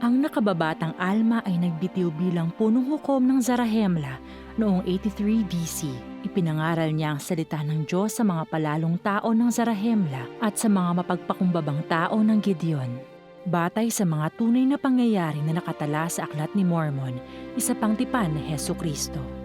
Ang nakababatang Alma ay nagbitiw bilang punong hukom ng Zarahemla noong 83 BC. Ipinangaral niya ang salita ng Diyos sa mga palalong tao ng Zarahemla at sa mga mapagpakumbabang tao ng Gideon. Batay sa mga tunay na pangyayari na nakatala sa Aklat ni Mormon, isa pang tipan ni Heso Kristo.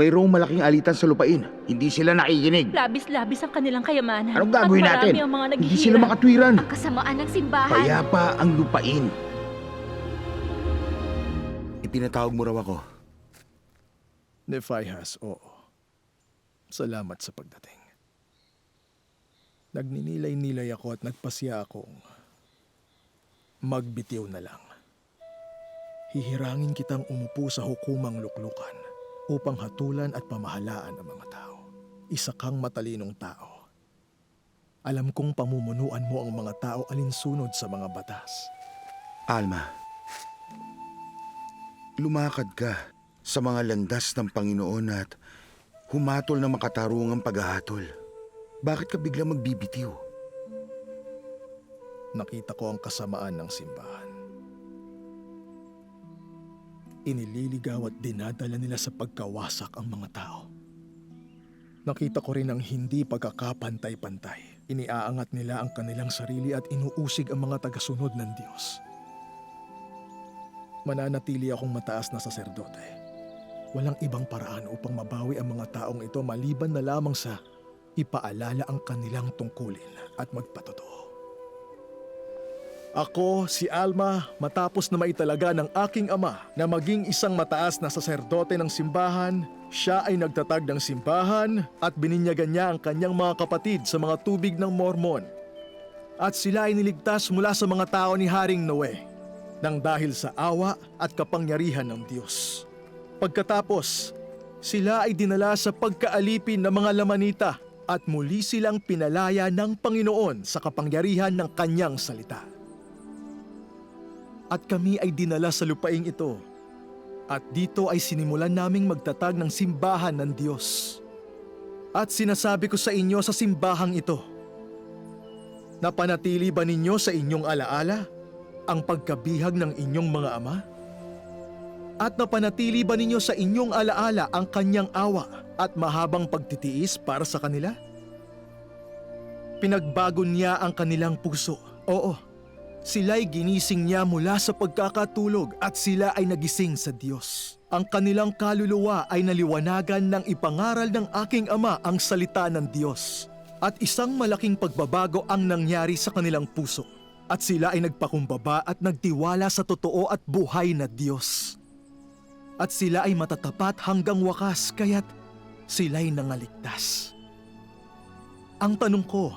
Mayroong malaking alitan sa lupain. Hindi sila nakikinig. Labis-labis ang kanilang kayamanan. Anong gagawin at natin? ang mga Hindi sila makatwiran. Ang kasamaan ng simbahan. Payapa ang lupain. Ipinatawag mo raw ako. Nephihas, oo. Salamat sa pagdating. Nagninilay-nilay ako at nagpasya akong magbitiw na lang. Hihirangin kitang umupo sa hukumang luklukan upang hatulan at pamahalaan ang mga tao. Isa kang matalinong tao. Alam kong pamumunuan mo ang mga tao alinsunod sa mga batas. Alma, lumakad ka sa mga landas ng Panginoon at humatol na makatarungang paghahatol. Bakit ka bigla magbibitiw? nakita ko ang kasamaan ng simbahan. Inililigaw at dinadala nila sa pagkawasak ang mga tao. Nakita ko rin ang hindi pagkakapantay-pantay. Iniaangat nila ang kanilang sarili at inuusig ang mga tagasunod ng Diyos. Mananatili akong mataas na saserdote. Walang ibang paraan upang mabawi ang mga taong ito maliban na lamang sa ipaalala ang kanilang tungkulin at magpatotoo. Ako, si Alma, matapos na maitalaga ng aking ama na maging isang mataas na saserdote ng simbahan, siya ay nagtatag ng simbahan at bininyagan niya ang kanyang mga kapatid sa mga tubig ng Mormon. At sila ay niligtas mula sa mga tao ni Haring Noe nang dahil sa awa at kapangyarihan ng Diyos. Pagkatapos, sila ay dinala sa pagkaalipin ng mga lamanita at muli silang pinalaya ng Panginoon sa kapangyarihan ng kanyang salita. At kami ay dinala sa lupaing ito. At dito ay sinimulan naming magtatag ng simbahan ng Diyos. At sinasabi ko sa inyo sa simbahang ito, Napanatili ba ninyo sa inyong alaala ang pagkabihag ng inyong mga ama? At napanatili ba ninyo sa inyong alaala ang kanyang awa at mahabang pagtitiis para sa kanila? Pinagbago niya ang kanilang puso. Oo, sila'y ginising niya mula sa pagkakatulog at sila ay nagising sa Diyos. Ang kanilang kaluluwa ay naliwanagan ng ipangaral ng aking ama ang salita ng Diyos. At isang malaking pagbabago ang nangyari sa kanilang puso. At sila ay nagpakumbaba at nagtiwala sa totoo at buhay na Diyos. At sila ay matatapat hanggang wakas kaya't sila'y nangaligtas. Ang tanong ko,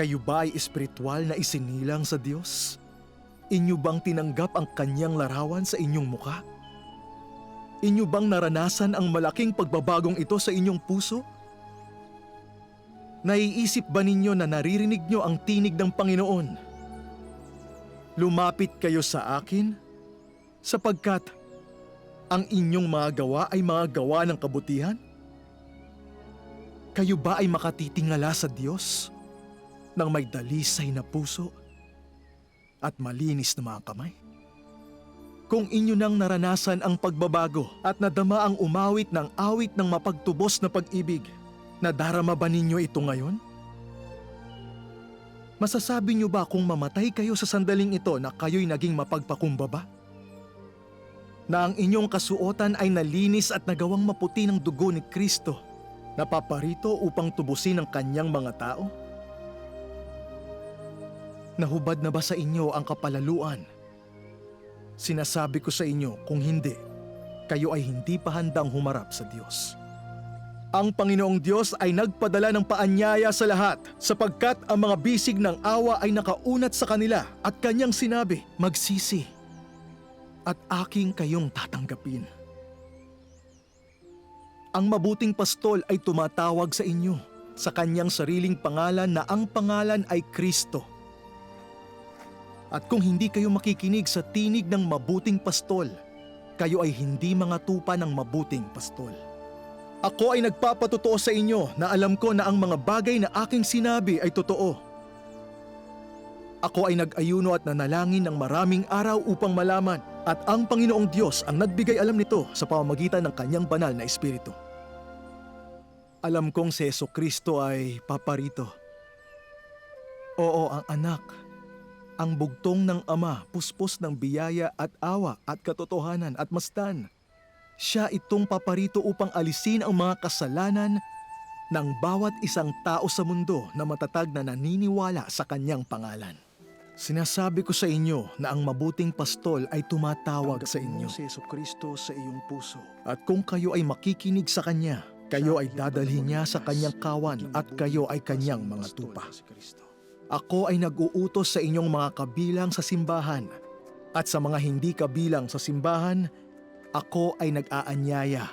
kayo ba ay espiritual na isinilang sa Diyos? Inyo bang tinanggap ang kanyang larawan sa inyong muka? Inyo bang naranasan ang malaking pagbabagong ito sa inyong puso? Naiisip ba ninyo na naririnig nyo ang tinig ng Panginoon? Lumapit kayo sa akin sapagkat ang inyong mga gawa ay mga gawa ng kabutihan? Kayo ba ay makatitingala sa Diyos ng may dalisay na puso at malinis na mga kamay? Kung inyo nang naranasan ang pagbabago at nadama ang umawit ng awit ng mapagtubos na pag-ibig, nadarama ba ninyo ito ngayon? Masasabi niyo ba kung mamatay kayo sa sandaling ito na kayo'y naging mapagpakumbaba? Na ang inyong kasuotan ay nalinis at nagawang maputi ng dugo ni Kristo na paparito upang tubusin ang kanyang mga tao? Nahubad na ba sa inyo ang kapalaluan? Sinasabi ko sa inyo, kung hindi, kayo ay hindi pa handang humarap sa Diyos. Ang Panginoong Diyos ay nagpadala ng paanyaya sa lahat sapagkat ang mga bisig ng awa ay nakaunat sa kanila at kanyang sinabi, magsisi at aking kayong tatanggapin. Ang mabuting pastol ay tumatawag sa inyo sa kanyang sariling pangalan na ang pangalan ay Kristo. At kung hindi kayo makikinig sa tinig ng mabuting pastol, kayo ay hindi mga tupa ng mabuting pastol. Ako ay nagpapatotoo sa inyo na alam ko na ang mga bagay na aking sinabi ay totoo. Ako ay nag-ayuno at nanalangin ng maraming araw upang malaman at ang Panginoong Diyos ang nagbigay alam nito sa pamamagitan ng kanyang banal na espiritu. Alam kong si Yeso Kristo ay paparito. Oo, ang anak, ang bugtong ng ama, puspos ng biyaya at awa at katotohanan at masdan. Siya itong paparito upang alisin ang mga kasalanan ng bawat isang tao sa mundo na matatag na naniniwala sa kanyang pangalan. Sinasabi ko sa inyo na ang mabuting pastol ay tumatawag sa inyo si Yesu Kristo sa iyong puso. At kung kayo ay makikinig sa Kanya, kayo ay dadalhin niya sa Kanyang kawan at kayo ay Kanyang mga tupa. Ako ay nag-uutos sa inyong mga kabilang sa simbahan at sa mga hindi kabilang sa simbahan, ako ay nag-aanyaya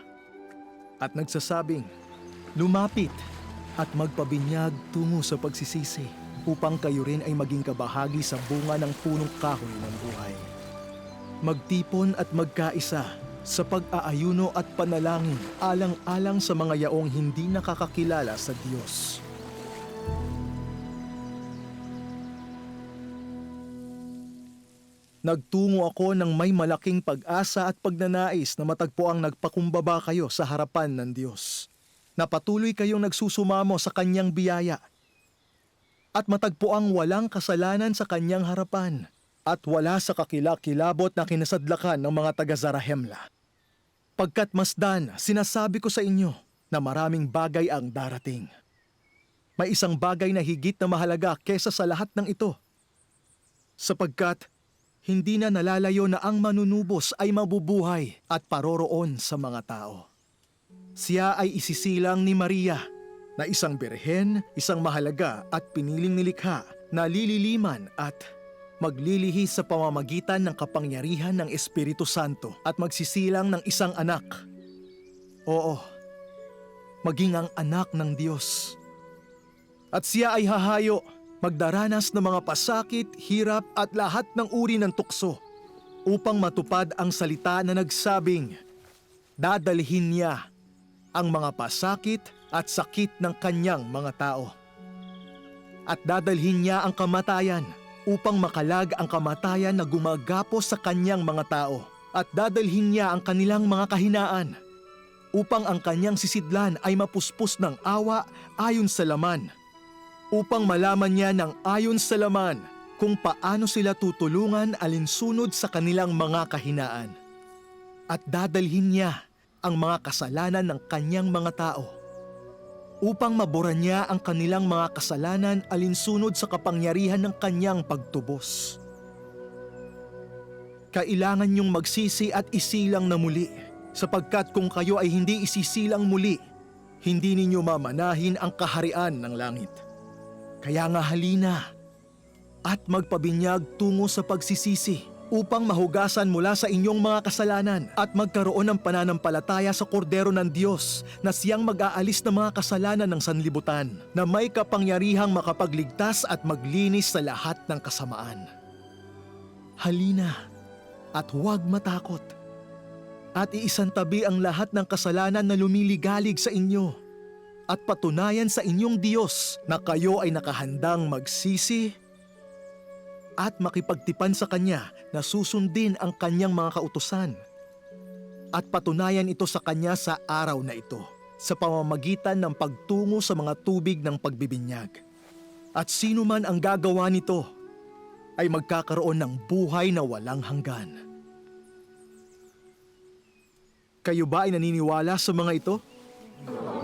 at nagsasabing, lumapit at magpabinyag tungo sa pagsisisi upang kayo rin ay maging kabahagi sa bunga ng punong kahoy ng buhay. Magtipon at magkaisa sa pag-aayuno at panalangin alang-alang sa mga yaong hindi nakakakilala sa Diyos. Nagtungo ako ng may malaking pag-asa at pagnanais na matagpo ang nagpakumbaba kayo sa harapan ng Diyos. Na patuloy kayong nagsusumamo sa Kanyang biyaya at matagpo ang walang kasalanan sa Kanyang harapan at wala sa kakilakilabot na kinasadlakan ng mga taga-Zarahemla. Pagkat masdan, sinasabi ko sa inyo na maraming bagay ang darating. May isang bagay na higit na mahalaga kesa sa lahat ng ito. Sapagkat hindi na nalalayo na ang manunubos ay mabubuhay at paroroon sa mga tao. Siya ay isisilang ni Maria na isang birhen, isang mahalaga at piniling nilikha na lililiman at maglilihis sa pamamagitan ng kapangyarihan ng Espiritu Santo at magsisilang ng isang anak. Oo, maging ang anak ng Diyos. At siya ay hahayo, magdaranas ng mga pasakit, hirap at lahat ng uri ng tukso upang matupad ang salita na nagsabing, dadalhin niya ang mga pasakit at sakit ng kanyang mga tao. At dadalhin niya ang kamatayan upang makalag ang kamatayan na gumagapos sa kanyang mga tao. At dadalhin niya ang kanilang mga kahinaan upang ang kanyang sisidlan ay mapuspos ng awa ayon sa laman. Upang malaman niya ng ayon sa laman kung paano sila tutulungan alinsunod sa kanilang mga kahinaan. At dadalhin niya ang mga kasalanan ng kanyang mga tao upang mabura niya ang kanilang mga kasalanan alinsunod sa kapangyarihan ng kanyang pagtubos. Kailangan niyong magsisi at isilang na muli, sapagkat kung kayo ay hindi isisilang muli, hindi ninyo mamanahin ang kaharian ng langit. Kaya nga halina at magpabinyag tungo sa pagsisisi upang mahugasan mula sa inyong mga kasalanan at magkaroon ng pananampalataya sa kordero ng Diyos na siyang mag-aalis ng mga kasalanan ng sanlibutan na may kapangyarihang makapagligtas at maglinis sa lahat ng kasamaan. Halina at huwag matakot at iisantabi ang lahat ng kasalanan na lumiligalig sa inyo at patunayan sa inyong Diyos na kayo ay nakahandang magsisi at makipagtipan sa Kanya na susundin ang Kanyang mga kautusan. At patunayan ito sa Kanya sa araw na ito sa pamamagitan ng pagtungo sa mga tubig ng pagbibinyag. At sino man ang gagawa nito ay magkakaroon ng buhay na walang hanggan. Kayo ba ay naniniwala sa mga ito? Oo.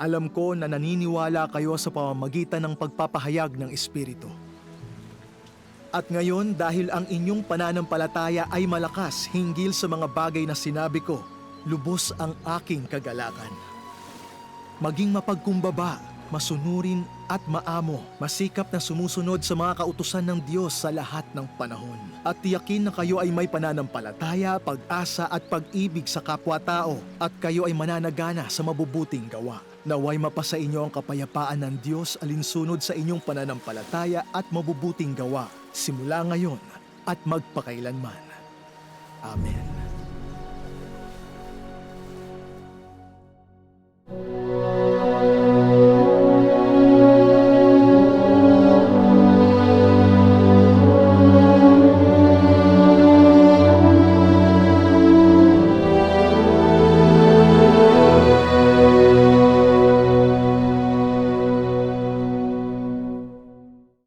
Alam ko na naniniwala kayo sa pamamagitan ng pagpapahayag ng Espiritu. At ngayon dahil ang inyong pananampalataya ay malakas hinggil sa mga bagay na sinabi ko, lubos ang aking kagalakan. Maging mapagkumbaba, masunurin at maamo, masikap na sumusunod sa mga kautusan ng Diyos sa lahat ng panahon. At tiyakin na kayo ay may pananampalataya, pag-asa at pag-ibig sa kapwa-tao at kayo ay mananagana sa mabubuting gawa. Naway mapasa inyo ang kapayapaan ng Diyos alinsunod sa inyong pananampalataya at mabubuting gawa simula ngayon at magpakailanman. Amen.